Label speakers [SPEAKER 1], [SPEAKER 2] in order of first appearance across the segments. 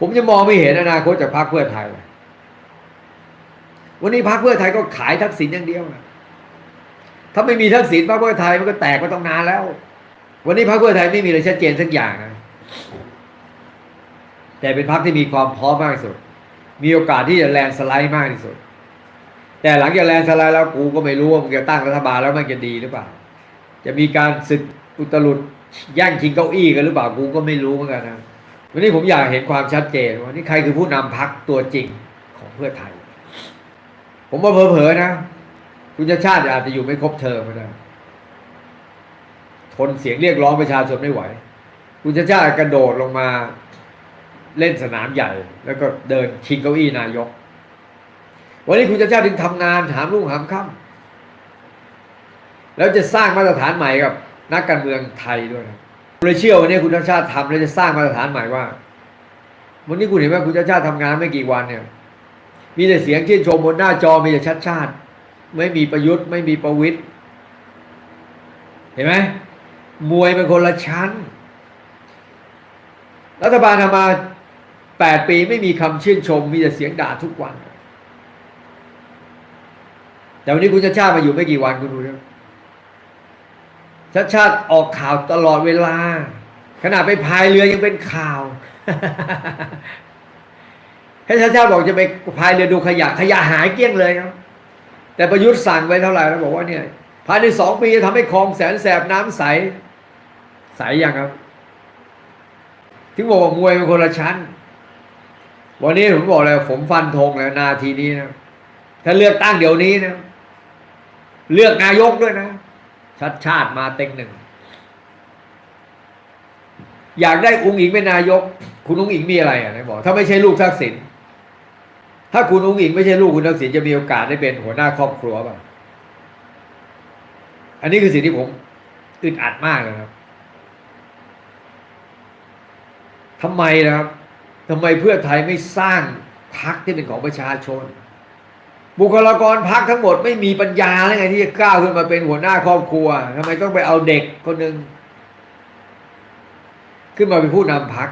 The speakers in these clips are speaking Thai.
[SPEAKER 1] ผมจะมองไม่เห็นอนาคตจากพรรคเพื่อไทยเลยวันนี้พรรคเพื่อไทยก็ขายทักษิณอย่างเดียวนะถ้าไม่มีทักษิณพรรคเพื่อไทยมันก็แตกมาต้องนานแล้ว วันนี้พรรคเพื่อไทยไม่มีอะไรชัดเจนสักอย่างนะ แต่เป็นพรรคที่มีความพร้อมมากที่สุด มีโอกาสที่จะแลนด์สไลด์มากที่สุด แต่หลังจากแลนด์สไลด์แล้วกูก็ไม่รู้ว่ามันจะตั้งรัฐบาลแล้วมันจะดีหรือเปล่า จะมีการศึกอุตลุดแย่งชิงเก้าอี้กันหรือเปล่ากูก็ไม่รู้เหมือนกันนะ วันนี้ผมอยากเห็นความชัดเจนว่านี่ใครคือผู้นำพักตัวจริงของเพื่อไทย ผมว่าเผลอๆนะ คุณชาติชาติอาจจะอยู่ไม่ครบเทอมก็ได้ทนเสียงเรียกร้องประชาชนไม่ไหว คุณชาติชาติกระโดดลงมาเล่นสนามใหญ่ แล้วก็เดินชิงเก้าอี้นายก วันนี้คุณชาติชาติถึงทำงานหามรุ่งหามค่ำแล้วจะสร้างมาตรฐานใหม่กับนักการเมืองไทยด้วยนะ เลยเชื่อวันนี้คุณชาติชาติทำแล้วจะสร้างมาตรฐานใหม่ว่า วันนี้คุณเห็นว่าคุณชาติชาติทำงานไม่กี่วันเนี่ย มีแต่เสียงชื่นชมบนหน้าจอมีแต่ชัดชาติ ไม่มีประยุทธ์ไม่มีประวิตย์เห็นไหมมวยเป็นคนละชั้น รัฐบาลทำมาแปดปีไม่มีคำชื่นชม มีแต่เสียงด่าทุกวัน แต่วันนี้คุณชาติชาติมาอยู่ไม่กี่วันคุณดูนะ ชาติชาติออกข่าวตลอดเวลาขณะไปพายเรือยังเป็นข่าวให้ชาติชาติบอกจะไปพายเรือดูขยะขยะหายเกลี้ยงเลยครับ แต่ประยุทธ์สั่งไว้เท่าไหร่แล้วบอกว่าเนี่ยภายในสองปีจะทำให้คลองแสนแสบน้ำใส ใสยังครับถึงบอกว่ามวยเป็นคนละชั้น วันนี้ผมบอกเลยผมฟันธงแล้วนาทีนี้นะถ้าเลือกตั้งเดี๋ยวนี้นะ เลือกนายกด้วยนะ ชัดชาติมาเต็งหนึ่ง อยากได้อุ้งอิงเป็นนายก คุณอุ้งอิงมีอะไรอะไหนบอก ถ้าไม่ใช่ลูกทักษิณถ้าคุณอุ้งอิงไม่ใช่ลูกคุณทักษิณจะมีโอกาสได้เป็นหัวหน้าครอบครัวป่ะอันนี้คือสิ่งที่ผมอึดอัดมากเลยครับทำไมนะครับทำไมเพื่อไทยไม่สร้างพักที่เป็นของประชาชน บุคลากรพักทั้งหมดไม่มีปัญญาเลยไงที่จะก้าวขึ้นมาเป็นหัวหน้าครอบครัวทำไมต้องไปเอาเด็กคนหนึ่งขึ้นมาเป็นผู้นำพัก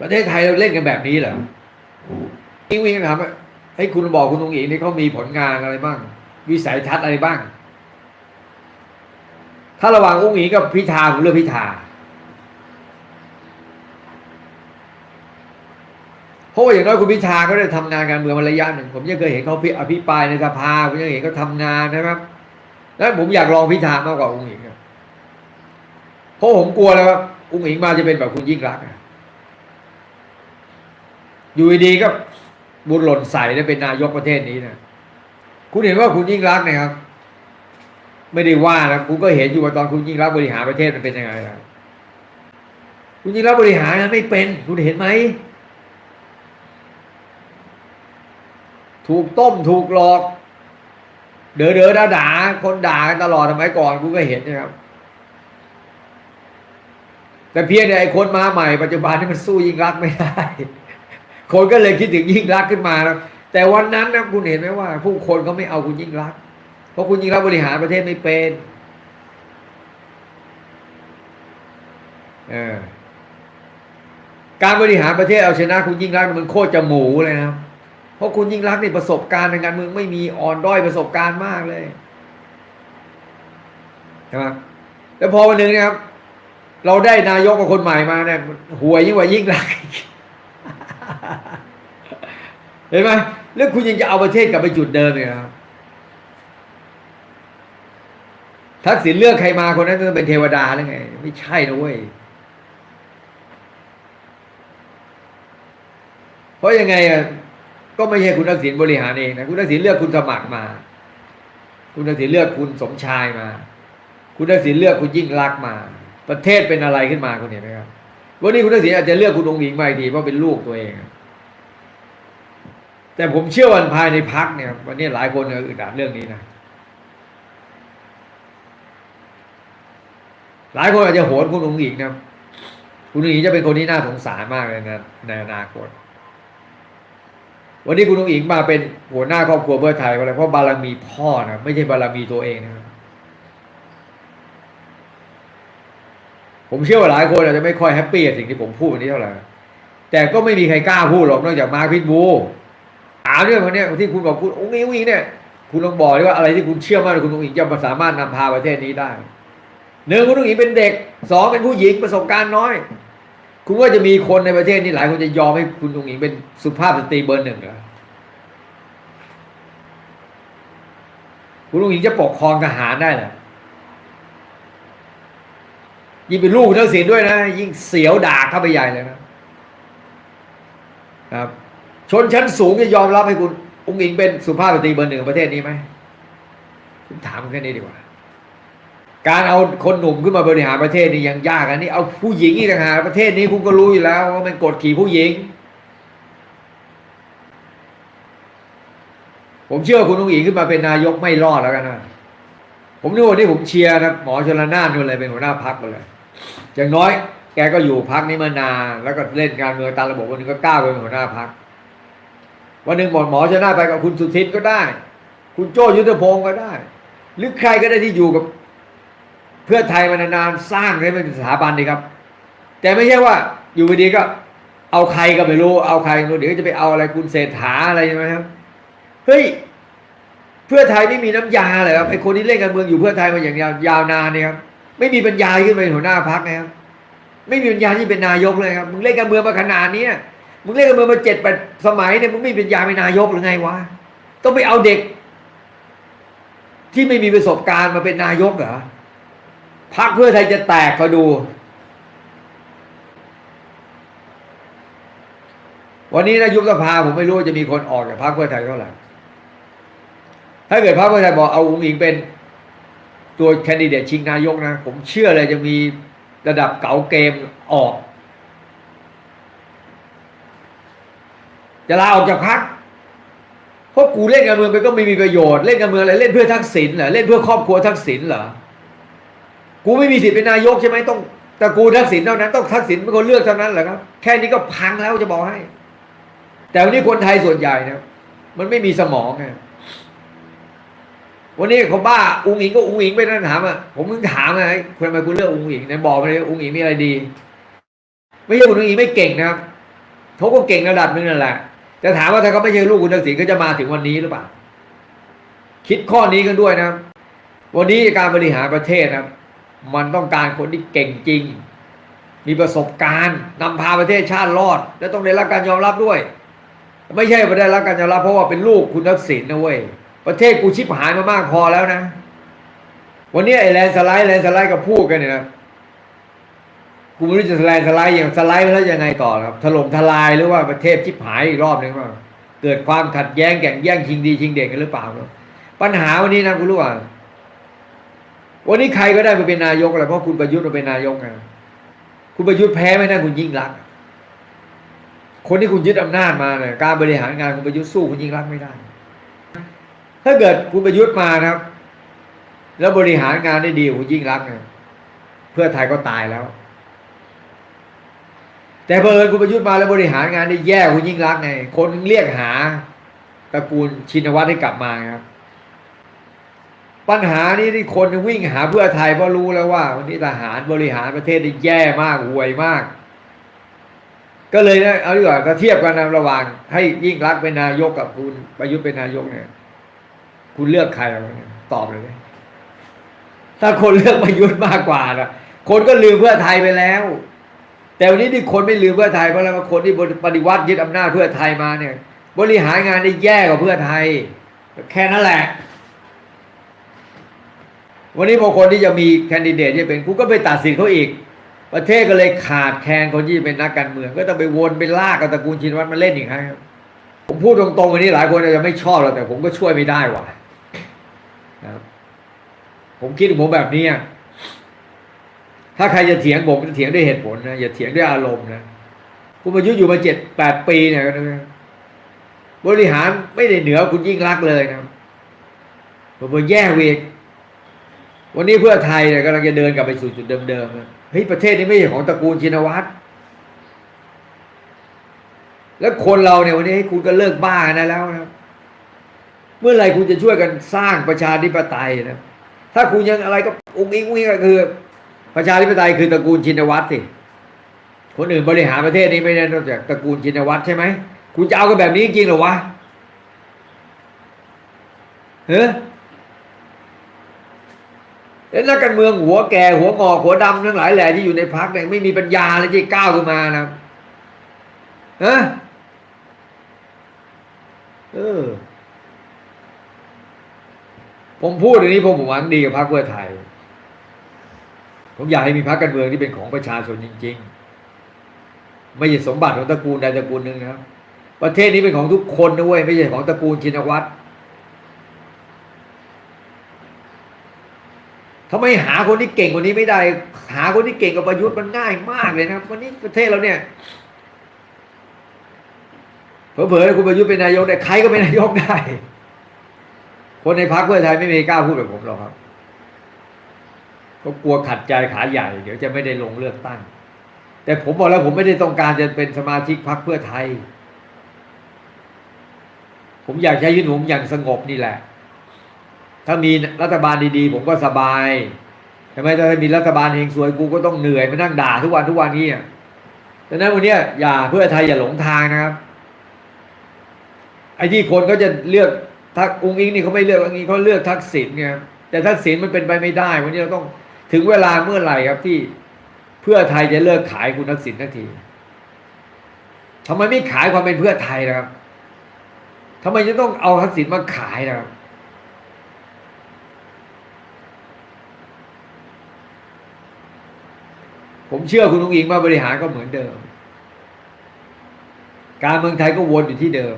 [SPEAKER 1] ประเทศไทยเราเล่นกันแบบนี้เหรออิงวิงถามว่าให้คุณบอกคุณตรงอิงนี่เขามีผลงานอะไรบ้าง วิสัยทัศน์อะไรบ้าง ถ้าระหว่างอุ้งอิงกับพิธาผมเลือกพิธา เพราะว่าอย่างน้อยคุณพิธาเขาได้ทำงานการเมืองมาระยะหนึ่งผมยังเคยเห็นเขาอภิปรายในสภาผมยังเห็นเขาทำงานนะครับแล้วผมอยากลองพิธามากกว่าอุ้งอิงเพราะผมกลัวแล้วว่าอุ้งอิงมาจะเป็นแบบคุณยิ่งรักอะอยู่ดีๆก็บุญหล่นใส่ได้เป็นนายกประเทศนี้นะคุณเห็นว่าคุณยิ่งรักนะครับ ไม่ได้ว่านะคุณก็เห็นอยู่ว่าตอนคุณยิ่งรักบริหารประเทศมันเป็นยังไงนะคุณยิ่งรักบริหารไม่เป็น คุณเห็นไหม ถูกต้มถูกหลอก เด๋อเด๋อด่าด่าคนด่ากันตลอดทำไมยก่อนกูก็เห็นนะครับ แต่เพียงแต่ไอ้คนมาใหม่ปัจจุบันนี่มันสู้ยิ่งรักไม่ได้ คนก็เลยคิดถึงยิ่งรักขึ้นมานะแต่วันนั้นนะคุณเห็นไหมว่า ผู้คนเขาไม่เอาคุณยิ่งรัก เพราะคุณยิ่งรักบริหารประเทศไม่เป็นเออการบริหารประเทศเอาชนะคุณยิ่งรักมันโคตรจะหมูเลยนะครับ เพราะคุณยิ่งรักในประสบการณ์ในการเมืองไม่มีอ่อนด้อยประสบการณ์มากเลยใช่ไหมแล้วพอวันหนึ่งเนะครับ เราได้นายกกับคนใหม่มาเนี่ยหวยยิ่งกว่ายิ่งรักเห็นไหมแล้วคุณยังจะเอาประเทศกลับไปจุดเดิมเลยนะครับทักษิณเลือกใครมาคนนั้นต้องเป็นเทวดาหรือไง ไม่ใช่นะเว้ยเพราะยังไงอะ ก็ไม่ใช่คุณทักษิณบริหารเองนะคุณทักษิณเลือกคุณสมัครมา คุณทักษิณเลือกคุณสมชายมา คุณทักษิณเลือกคุณยิ่งรักษ์มา ประเทศเป็นอะไรขึ้นมาคุณเห็นไหมครับวันนี้คุณทักษิณอาจจะเลือกคุณองค์หญิงมาอีกทีเพราะเป็นลูกตัวเองแต่ผมเชื่อวันภายในพักเนี่ย วันนี้หลายคนเนี่ยอึดอัดเรื่องนี้นะหลายคนอาจจะโหนคุณองค์หญิงนะคุณองค์หญิงจะเป็นคนที่น่าสงสารมากเลยนะในอนาคต วันนี้คุณองอิงมาเป็นหัวหน้าครอบครัวเพื่อไทยอะไรเพราะบารมีพ่อนะไม่ใช่บารมีตัวเองนะครับผมเชื่อว่าหลายคนอาจจะไม่ค่อยแฮปปี้กับสิ่งที่ผมพูดวันนี้เท่าไหร่แต่ก็ไม่มีใครกล้าพูดหรอกนอกจากมาร์คพิทบูถามเรื่องคนนี้ที่คุณบอกคุณองค์นี้องค์นี้เนี่ยคุณลองบอกเลยว่าอะไรที่คุณเชื่อมั่นคุณองอิงจะสามารถนำพาประเทศนี้ได้หนึ่งคุณองอิงเป็นเด็กสองเป็นผู้หญิงประสบการณ์น้อย คุณว่าจะมีคนในประเทศนี้หลายคนจะยอมให้คุณองค์อิงเป็นสุภาพสตรีเบอร์หนึ่งเหรอคุณองค์อิงจะปกครองทหารได้เหรอยิ่งเป็นลูกทักษิณด้วยนะ ยิ่งเสียวด่าเข้าไปใหญ่เลยนะครับ ชนชั้นสูงจะยอมรับให้คุณองค์อิงเป็นสุภาพสตรีเบอร์หนึ่งของประเทศนี้ไหมผมถามแค่นี้ดีกว่า การเอาคนหนุ่มขึ้นมาบริหารประเทศนี่ยังยากอันนี้เอาผู้หญิงอีกต่างหากประเทศนี้คุณก็รู้อยู่แล้วว่ามันกดขี่ผู้หญิง ผมเชื่อคุณองค์อิงขึ้นมาเป็นนายกไม่รอดแล้วกันนะผมนึกว่านี่ผมเชียร์นะหมอชลนานนู่นเลยเป็นหัวหน้าพักเลยอย่างน้อยแกก็อยู่พักนี้มานานแล้วก็เล่นการเมืองตามระบบวันนึงก็ก้าวไปเป็นหัวหน้าพักวันหนึ่งหมอหมอชนะไปกับคุณสุทินก็ได้ คุณโจ้ยุทธพงศ์ก็ได้ หรือใครก็ได้ที่อยู่กับ เพื่อไทยมานานๆสร้างให้มันเป็นสถาบันดีครับ แต่ไม่ใช่ว่าอยู่ดีก็ เอาใครก็ไม่รู้เอาใครรู้เดี๋ยวจะไปเอาอะไรคุณเศรษฐาอะไรใช่ไหมครับเฮ้ยเพื่อไทยไม่มีน้ำยาเลยครับไอ้คนที่เล่นการเมืองอยู่เพื่อไทยมาอย่างยาวยาวนานเนี่ยครับไม่มีปัญญาขึ้นไปเป็นหัวหน้าพักนะครับไม่มีปัญญาที่เป็นนายกเลยครับมึงเล่นการเมืองมาขนาดนี้มึงเล่นการเมืองมาเจ็ดแปดสมัยเนี่ยมึงไม่มีปัญญาเป็นนายกหรือไงวะต้องไปเอาเด็ก ที่ไม่มีประสบการณ์มาเป็นนายกเหรอ พักเพื่อไทยจะแตกก็ดู วันนี้นะยุบสภาผมไม่รู้จะมีคนออกจากพรรคเพื่อไทยเท่าไหร่ถ้าเกิดพรรคเพื่อไทยบอกเอาอุ้งอิงเป็นตัวแคนดิเดตชิงนายกนะ ผมเชื่อเลยจะมีระดับเก๋าเกมออก จะลาออกจากพรรคเพราะกูเล่นการเมืองไปก็ไม่มีประโยชน์เล่นการเมืองอะไรเล่นเพื่อทักษิณเหรอเล่นเพื่อครอบครัวทักษิณเหรอ กูไม่มีสิทธิ์เป็นนายกใช่ไหมต้องแตระกูทักษิณเท่านั้นต้องทักษิณเป็นคนเลือกเท่านั้นเหรอครับ แค่นี้ก็พังแล้วจะบอกให้ แต่วันนี้คนไทยส่วนใหญ่นะมันไม่มีสมองไงวันนี้เขาบ้าอุ้งอิงก็อุ้งอิงไปนั่นถามอะผมมึงถามไงทำไมคุณเลือกอุ้งอิงไหนบอกมาเลยอุ้งอิงมีอะไรดี ไม่ใช่คุณอุ้งอิงไม่เก่งนะครับเขาก็เก่งระดับนึงนั่นแหละแต่ถามว่าถ้าเขาไม่ใช่ลูกคุณทักษิณก็จะมาถึงวันนี้หรือเปล่า คิดข้อนี้กันด้วยนะ วันนี้การบริหารประเทศนะ มันต้องการคนที่เก่งจริง มีประสบการณ์นำพาประเทศชาติรอด และต้องได้รับการยอมรับด้วย ไม่ใช่ไม่ได้รับการยอมรับเพราะว่าเป็นลูกคุณทักษิณนะเว้ยประเทศกูชิบหายมามากพอแล้วนะ วันนี้ไอ้แลนสไลด์แลนสไลด์กับพูดกันเนี่ยนะกูไม่รู้จะแลนด์สไลด์อย่างสไลด์ไปแล้วยังไงต่อครับถล่มทลายหรือว่าประเทศชิบหายอีกรอบหนึ่งว่าเกิดความขัดแย้งแข่งแย่งชิงดีชิงเด่นกันหรือเปล่าเนอะปัญหาวันนี้นะคุณรู้ว่า วันนี้ใครก็ได้มาเป็นนายกอะไรเพราะคุณประยุทธ์มาเป็นนายกไงคุณประยุทธ์แพ้ไม่ได้คุณยิ่งรัก คนที่คุณยึดอำนาจมาเนี่ยการบริหารงานคุณประยุทธ์สู้คุณยิ่งรักไม่ได้ ถ้าเกิดคุณประยุทธ์มานะครับ แล้วบริหารงานได้ดีคุณยิ่งรักเนี่ยเพื่อไทยก็ตายแล้ว แต่เผอิญคุณประยุทธ์มาแล้วบริหารงานได้แย่คุณยิ่งรักไง คนเรียกหาตระกูลชินวัตรให้กลับมาครับ ปัญหานี้ที่คนวิ่งหาเพื่อไทยเพราะรู้แล้วว่า วันนี้ทหารบริหารประเทศได้แย่มากห่วยมาก ก็เลยนะเอาดีกว่าถ้าเทียบกันนะระหว่าง ให้ยิ่งรักเป็นนายกกับคุณประยุทธ์เป็นนายกเนี่ย คุณเลือกใครเอาเนี่ยตอบเลย ถ้าคนเลือกประยุทธ์มากกว่านะคนก็ลืมเพื่อไทยไปแล้ว แต่วันนี้ที่คนไม่ลืมเพื่อไทยเพราะอะไรคนที่ปฏิวัติยึดอำนาจเพื่อไทยมาเนี่ย บริหารงานได้แย่กว่าเพื่อไทย แค่นั้นแหละ วันนี้พอคนที่จะมีแคนดิเดตที่เป็นกูก็ไปตัดสินเขาอีก ประเทศก็เลยขาดแคลนคนที่เป็นนักการเมือง ก็ต้องไปวนไปลากกับตระกูลชินวัตรมาเล่นอีกครับผมพูดตรงๆวันนี้หลายคนอาจจะไม่ชอบเราแต่ผมก็ช่วยไม่ได้ว่ะนะครับผมคิดผมแบบนี้ถ้าใครจะเถียงผมจะเถียงด้วยเหตุผลนะอย่าเถียงด้วยอารมณ์นะคุณประยุทธ์อยู่มาเจ็ดแปดปีเนี่ยบริหารไม่ได้เหนือคุณยิ่งรักเลยนะผมว่าแย่เวก วันนี้เพื่อไทยเนี่ยกำลังจะเดินกลับไปสู่จุดเดิมๆนะเฮ้ยประเทศนี้ไม่ใช่ของตระกูลชินวัตรแล้วคนเราเนี่ยวันนี้ให้คุณก็เลิกบ้านะแล้วนะเมื่อไหร่คุณจะช่วยกันสร้างประชาธิปไตยนะถ้าคุณยังอะไรก็อุ้งอิงอุ้งอิงก็คือ ประชาธิปไตยคือตระกูลชินวัตรสิคนอื่นบริหารประเทศนี้ไม่ได้นอกจากตระกูลชินวัตรใช่ไหมคุณจะเอากันแบบนี้จริงหรอวะเฮ้ย แล้วนักการเมืองหัวแก่หัวงอกหัวดำทั้งหลายแหล่ที่อยู่ในพักเนี่ยไม่มีปัญญาเลยที่ก้าวขึ้นมานะฮะเออ ผมพูดอย่างนี้ผมหวังดีกับพรรคเพื่อไทย ผมอยากให้มีพรรคการเมืองที่เป็นของประชาชนจริง ๆ ไม่ใช่สมบัติของตระกูลใดตระกูลหนึ่งนะครับ ประเทศนี้เป็นของทุกคนนะเว้ยไม่ใช่ของตระกูลชินวัตร ทำไมหาคนที่เก่งกว่านี้ไม่ได้ หาคนที่เก่งกว่าประยุทธ์มันง่ายมากเลยนะครับวันนี้ประเทศเราเนี่ยเผลอๆคุณประยุทธ์เป็นนายกได้ใครก็เป็นนายกได้ คนในพรรคเพื่อไทยไม่มีกล้าพูดแบบผมหรอกครับก็กลัวขัดใจขาใหญ่ เดี๋ยวจะไม่ได้ลงเลือกตั้ง แต่ผมบอกแล้วผมไม่ได้ต้องการจะเป็นสมาชิกพรรคเพื่อไทย ผมอยากใช้ชีวิตผมอย่างสงบนี่แหละ ถ้ามีรัฐบาลดีๆ ผมก็สบายทำไมถ้ามีรัฐบาลเฮงซวยกูก็ต้องเหนื่อยมานั่งด่าทุกวันทุกวันนี้อะดังนั้นวันนี้อย่าเพื่อไทยอย่าหลงทางนะครับ ไอ้ที่คนเขาจะเลือกทักองค์อิงนี่เขาไม่เลือกองค์อิงเขาเลือกทักษิณไงแต่ทักษิณมันเป็นไปไม่ได้ วันนี้เราต้องถึงเวลาเมื่อไหร่ครับที่เพื่อไทยจะเลิกขายคุณทักษิณทักทีทำไมไม่ขายความเป็นเพื่อไทยนะครับทำไมจะต้องเอาทักษิณมาขายนะครับ ผมเชื่อคุณลุงอิงมาบริหารก็เหมือนเดิม การเมืองไทยก็วนอยู่ที่เดิม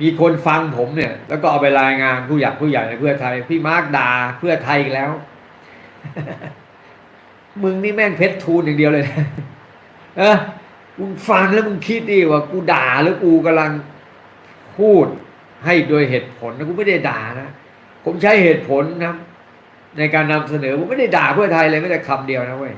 [SPEAKER 1] มีคนฟังผมเนี่ย แล้วก็เอาไปรายงานผู้หยักผู้ใหญ่ในเพื่อไทย พี่มาร์กด่าเพื่อไทยอีกแล้ว มึงนี่แม่งเพชรทูนอย่างเดียวเลยนะเออมึงฟังแล้วมึงคิดดิว่ากูด่าแล้วกูกำลังพูด ให้โดยเหตุผลนะกูไม่ได้ด่านะ ผมใช้เหตุผลนะในการนำเสนอผมไม่ได้ด่าเพื่อไทยเลยไม่แต่คำเดียวนะเว้ย